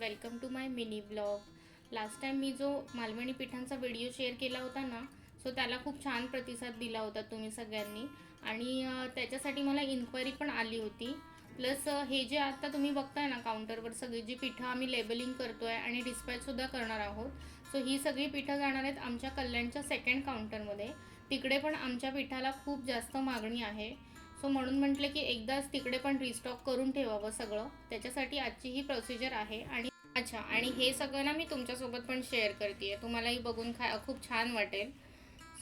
Welcome to my mini blog. Last time मी जो Malvani पिठांचा video share केला होता ना सो त्याला खूप छान प्रतिसाद दिला होता तुम्ही सगळ्यांनी. आणि त्याच्यासाठी मला इन्क्वायरी पण आली होती. प्लस हे जे आता तुम्ही बघताय ना काउंटरवर सगळी जी पिठं आम्ही लेबलिंग करतो आहे आणि डिस्पॅचसुद्धा करणार आहोत. सो ही सगळी पिठं जाणार आहेत आमच्या कल्याणच्या सेकंड काउंटरमध्ये तिकडे पण आमच्या पिठाला खूप जास्त मागणी आहे. सो म्हणून म्हटलं की एकदाच तिकडे पण रिस्टॉक करून ठेवावं सगळं. त्याच्यासाठी आजची ही प्रोसिजर आहे आणि अच्छा आणि हे सगळं ना मी तुमच्यासोबत पण शेअर करते तुम्हालाही बघून खा खूप छान वाटेल.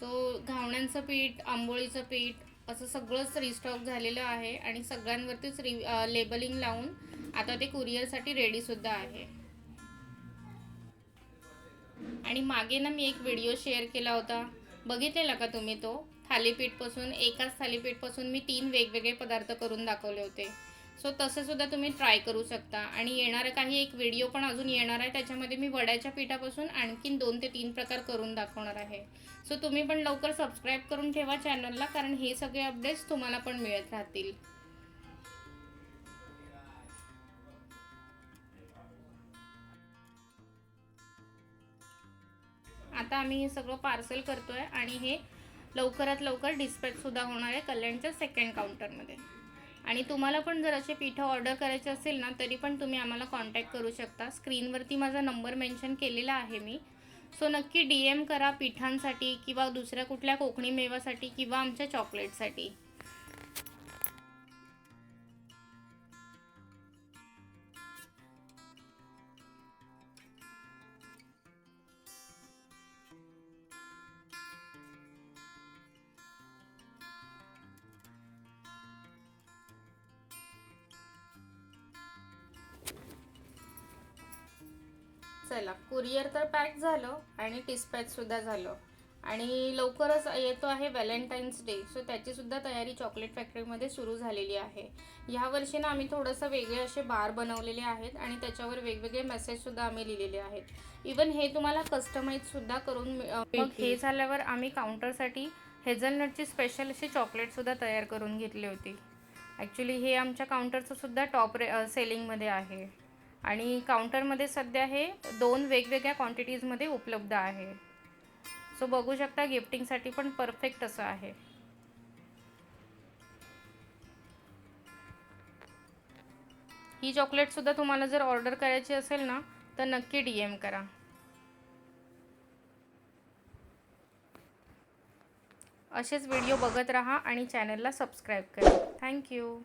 सो घावण्यांचं पीठ आंबोळीचं पीठ असं सगळंच रिस्टॉक झालेलं आहे आणि सगळ्यांवरतीच रि लेबलिंग लावून आता ते कुरिअरसाठी रेडीसुद्धा आहे. आणि मागे ना मी एक व्हिडिओ शेअर केला होता. बघितलेला का तुम्ही तो? थालीपीठपासून एकाच थालीपीठपासून मी तीन वेगवेगळे पदार्थ करून दाखवले होते. सो तसं सुद्धा तुम्ही ट्राय करू शकता. आणि येणारा काही एक व्हिडिओ पण अजून येणार आहे. त्याच्यामध्ये मी वड्याच्या पिठापासून आणखीन दोन ते तीन प्रकार करून दाखवणार आहे. सो तुम्ही पण लवकर सबस्क्राईब करून ठेवा चॅनलला कारण हे सगळे अपडेट्स तुम्हाला पण मिळत राहतील. आता आम्ही हे सगळं पार्सल करतोय आणि हे लवकरात लवकर डिस्पॅच सुद्धा होणार आहे कल्याणच्या सेकंड काउंटरमध्ये आणि तुम्हाला पण जर असे पिठं ऑर्डर करायचे असेल ना तरी पण तुम्ही आम्हाला कॉन्टॅक्ट करू शकता. स्क्रीनवरती माझा नंबर मेन्शन केलेला आहे मी. सो नक्की डी एम करा पिठांसाठी किंवा दुसऱ्या कुठल्या कोकणी मेवासाठी किंवा आमच्या चॉकलेटसाठी चला. कुरिअर तर पॅक झालं आणि डिस्पॅच सुद्धा झालं. आणि लवकरच येतो आहे व्हॅलेंटाईन्स डे सो त्याची सुद्धा तयारी चॉकलेट फॅक्टरीमध्ये सुरू झालेली आहे. ह्या वर्षी ना आम्ही थोडंसं वेगळे असे बार बनवलेले आहेत आणि त्याच्यावर वेगवेगळे मेसेज सुद्धा आम्ही लिहिलेले आहेत. इवन हे तुम्हाला कस्टमाइज सुद्धा करून मग हे झाल्यावर आम्ही काउंटरसाठी हेझलनटची स्पेशल अशी चॉकलेट सुद्धा तयार करून घेतली होती. ॲक्च्युली हे आमच्या काउंटरचं सुद्धा टॉप रे सेलिंगमध्ये आहे. आणि काउंटरमध्ये सध्या हे दोन वेगवेगळ्या क्वांटिटीजमध्ये उपलब्ध आहे. सो बघू शकता गिफ्टिंगसाठी पण परफेक्ट असं आहे. ही चॉकलेटसुद्धा तुम्हाला जर ऑर्डर करायची असेल ना तर नक्की डी एम करा. असेच व्हिडिओ बघत राहा आणि चॅनलला सबस्क्राईब करा. थँक्यू